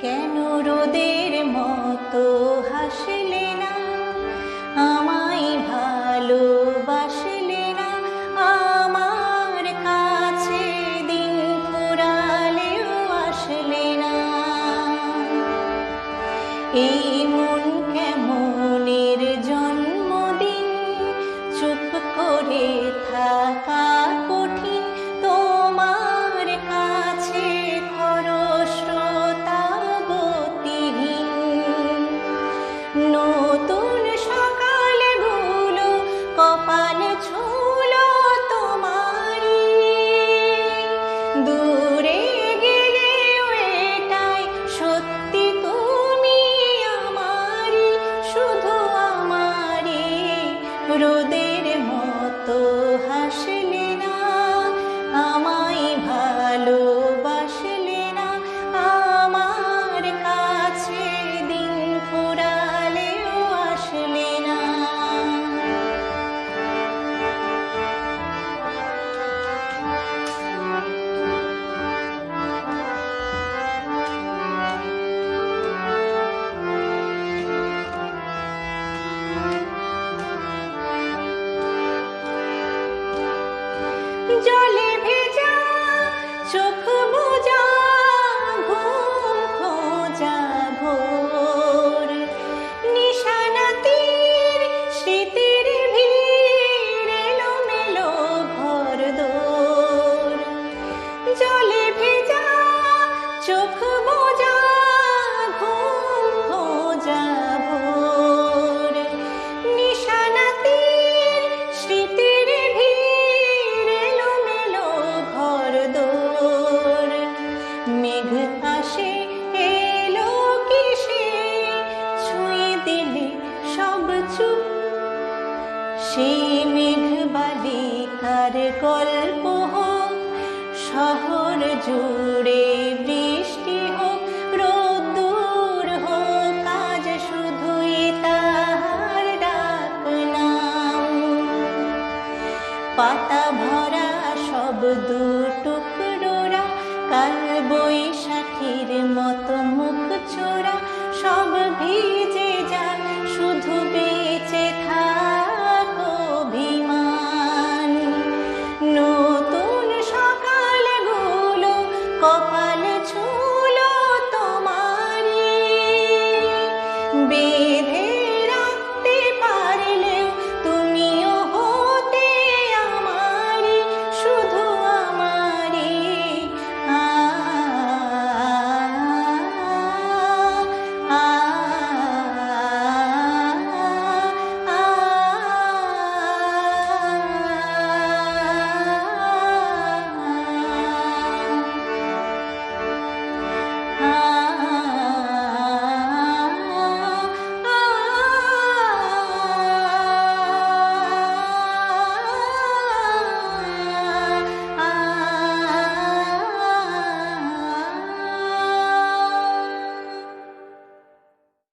কেন রোদের মতো হাসলে না? আমায় ভালোবাসলে না? আমার কাছে দিন मान জলে সেই মেঘ বালিকার গল্প শহর জুড়ে Be.